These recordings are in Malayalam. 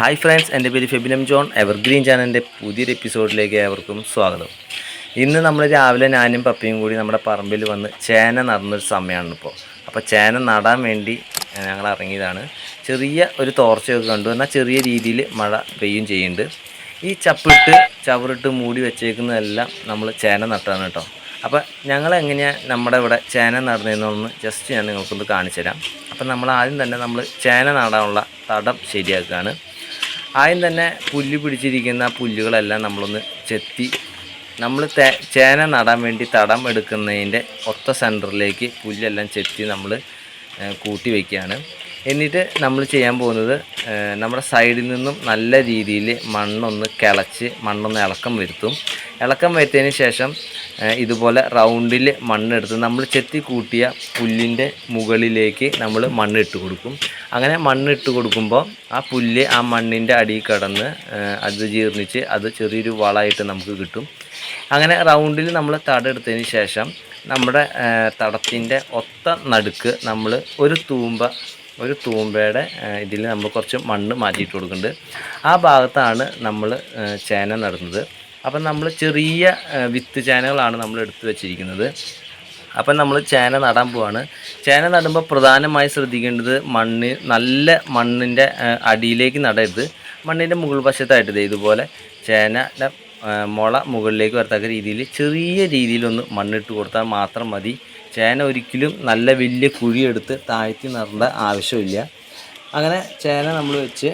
ഹായ് ഫ്രണ്ട്സ് എന്റെ പേര് ഫെബിനം ജോൺ. എവർഗ്രീൻ ചാനലിന്റെ പുതിയൊരു എപ്പിസോഡിലേക്ക് ഏവർക്കും സ്വാഗതം. ഇന്ന് നമ്മൾ രാവിലെ ഞാനും പപ്പിയും കൂടി നമ്മുടെ പറമ്പിൽ വന്ന് ചേന നടന്നൊരു സമയമാണ് ഇപ്പോൾ. അപ്പോൾ ചേന നടാൻ വേണ്ടി ഞങ്ങൾ ഇറങ്ങിയതാണ്. ചെറിയ ഒരു തോർച്ചയൊക്കെ കണ്ടു. എന്നാൽ ചെറിയ രീതിയിൽ മഴ പെയ്യും ചെയ്യുന്നുണ്ട്. ഈ ചപ്പിട്ട് ചവറിട്ട് മൂടി വെച്ചേക്കുന്നതെല്ലാം നമ്മൾ ചേന നട്ടാണ് കേട്ടോ. അപ്പോൾ ഞങ്ങൾ എങ്ങനെയാണ് നമ്മുടെ ഇവിടെ ചേന നടന്നതെന്നൊന്ന് ജസ്റ്റ് ഞാൻ നിങ്ങൾക്കൊന്ന് കാണിച്ചു തരാം അപ്പം നമ്മൾ ആദ്യം തന്നെ നമ്മൾ ചേന നടാനുള്ള തടം ശരിയാക്കുകയാണ്. ആദ്യം തന്നെ പുല്ല് പിടിച്ചിരിക്കുന്ന പുല്ലുകളെല്ലാം നമ്മളൊന്ന് ചെത്തി നമ്മൾ തേ ചേന നടാൻ വേണ്ടി തടം എടുക്കുന്നതിന്റെ ഒത്ത സെന്ററിലേക്ക് പുല്ലെല്ലാം ചെത്തി നമ്മൾ കൂട്ടി വയ്ക്കുകയാണ് എന്നിട്ട് നമ്മൾ ചെയ്യാൻ പോകുന്നത് നമ്മുടെ സൈഡിൽ നിന്നും നല്ല രീതിയിൽ മണ്ണൊന്ന് കിളച്ച് മണ്ണൊന്ന് ഇളക്കം വരുത്തും. ഇളക്കം വരുത്തിയതിന് ശേഷം ഇതുപോലെ റൗണ്ടിൽ മണ്ണെടുത്ത് നമ്മൾ ചെത്തി കൂട്ടിയ പുല്ലിന്റെ മുകളിലേക്ക് നമ്മൾ മണ്ണിട്ട് കൊടുക്കും. അങ്ങനെ മണ്ണിട്ട് കൊടുക്കുമ്പോൾ ആ പുല്ല് ആ മണ്ണിന്റെ അടിയിൽ കടന്ന് അത് ജീർണിച്ച് അത് ചെറിയൊരു വളമായിട്ട് നമുക്ക് കിട്ടും. അങ്ങനെ റൗണ്ടിൽ നമ്മൾ തടെടുത്തതിന് ശേഷം നമ്മുടെ തടത്തിന്റെ ഒത്ത നടുക്ക് നമ്മൾ ഒരു തൂമ്പ ഒരു തൂമ്പയുടെ ഇതിൽ നമ്മൾ കുറച്ച് മണ്ണ് മാറ്റിയിട്ട് കൊടുക്കുന്നുണ്ട്. ആ ഭാഗത്താണ് നമ്മൾ ചേന നടുന്നത്. അപ്പം നമ്മൾ ചെറിയ വിത്ത് ചേനകളാണ് നമ്മൾ എടുത്തു വെച്ചിരിക്കുന്നത്. അപ്പം നമ്മൾ ചേന നടാൻ പോവാണ്. ചേന നടുമ്പോൾ പ്രധാനമായി ശ്രദ്ധിക്കേണ്ടത് മണ്ണ് നല്ല മണ്ണിന്റെ അടിയിലേക്ക് നടരുത്. മണ്ണിന്റെ മുകൾ വശത്തായിട്ട് ഇതുപോലെ ചേനയുടെ മുള മുകളിലേക്ക് വരത്തക്ക രീതിയിൽ ചെറിയ രീതിയിലൊന്ന് മണ്ണിട്ട് കൊടുത്താൽ മാത്രം മതി. ചേന ഒരിക്കലും നല്ല വലിയ കുഴിയെടുത്ത് താഴ്ത്തി നടേണ്ട ആവശ്യമില്ല. അങ്ങനെ ചേന നമ്മൾ വെച്ച്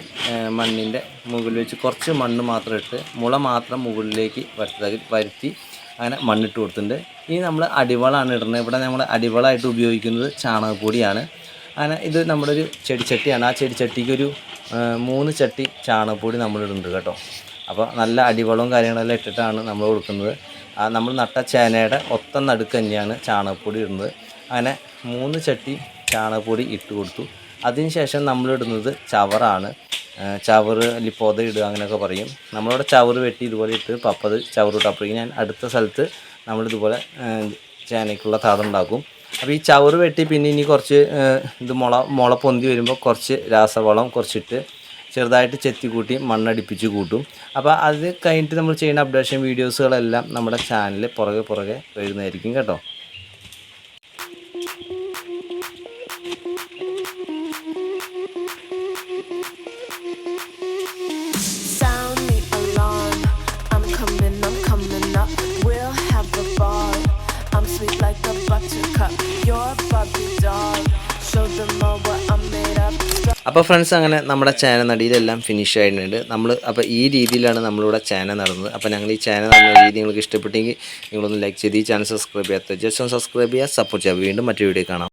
മണ്ണിന്റെ മുകളിൽ വെച്ച് കുറച്ച് മണ്ണ് മാത്രം ഇട്ട് മുള മാത്രം മുകളിലേക്ക് വരുത്തി വരുത്തി അങ്ങനെ മണ്ണിട്ട് കൊടുത്തിട്ടുണ്ട്. ഇനി നമ്മൾ അടിവളമാണ് ഇടുന്നത്. ഇവിടെ നമ്മൾ അടിവളമായിട്ട് ഉപയോഗിക്കുന്നത് ചാണകപ്പൊടിയാണ്. അങ്ങനെ ഇത് നമ്മുടെ ഒരു ചെടിച്ചട്ടിയാണ്. ആ ചെടിച്ചട്ടിക്ക് ഒരു മൂന്ന് ചട്ടി ചാണകപ്പൊടി നമ്മൾ ഇടുന്നുണ്ട് കേട്ടോ. അപ്പോൾ നല്ല അടിവളവും കാര്യങ്ങളെല്ലാം ഇട്ടിട്ടാണ് നമ്മൾ കൊടുക്കുന്നത്. ആ നമ്മൾ നട്ട ചേനയുടെ ഒത്ത നടുക്ക് തന്നെയാണ് ചാണകപ്പൊടി ഇടുന്നത്. അങ്ങനെ മൂന്ന് ചട്ടി ചാണകപ്പൊടി ഇട്ട് കൊടുത്തു. അതിനുശേഷം നമ്മളിടുന്നത് ചവറാണ്. ചവറ് അല്ലെങ്കിൽ പൊത ഇടുക അങ്ങനെയൊക്കെ പറയും. നമ്മളിവിടെ ചവറ് വെട്ടി ഇതുപോലെ ഇട്ട് പപ്പത് ചവറ് ഇട്ട്. ഞാൻ അടുത്ത സ്ഥലത്ത് നമ്മളിതുപോലെ ചേനയ്ക്കുള്ള തടുണ്ടാക്കും അപ്പോൾ ഈ ചവറ് വെട്ടി പിന്നെ ഇനി കുറച്ച് ഇത് മുള മുള പൊന്തി വരുമ്പോൾ കുറച്ച് രാസവളം കുറച്ചിട്ട് ചെറുതായിട്ട് ചെത്തി കൂട്ടി മണ്ണടിപ്പിച്ച് കൂട്ടും. അപ്പോൾ അത് കഴിഞ്ഞിട്ട് നമ്മൾ ചെയ്യുന്ന അപ്ഡേഷൻ വീഡിയോസുകളെല്ലാം നമ്മുടെ ചാനലിൽ പുറകെ പുറകെ വരുന്നതായിരിക്കും കേട്ടോ. Sweet like a buttercup. You're Barbie doll. അപ്പോൾ ഫ്രണ്ട്സ് അങ്ങനെ നമ്മുടെ ചേന നടിയിലെല്ലാം ഫിനിഷ് ആയിട്ടുണ്ട്. നമ്മൾ അപ്പോൾ ഈ രീതിയിലാണ് നമ്മളിവിടെ ചാനൽ നടന്നത്. അപ്പോൾ ഞങ്ങൾ ഈ ചേന നടന്ന രീതി നിങ്ങൾക്ക് ഇഷ്ടപ്പെട്ടെങ്കിൽ നിങ്ങളൊന്ന് ലൈക്ക് ചെയ്ത് ഈ ചാനൽ സബ്സ്ക്രൈബ് ചെയ്യാത്ത ജസ്റ്റ് ഒന്ന് സബ്സ്ക്രൈബ് ചെയ്യുക. സപ്പോർട്ട് ചെയ്യുക വീണ്ടും മറ്റൊരു വീഡിയോ കാണാം.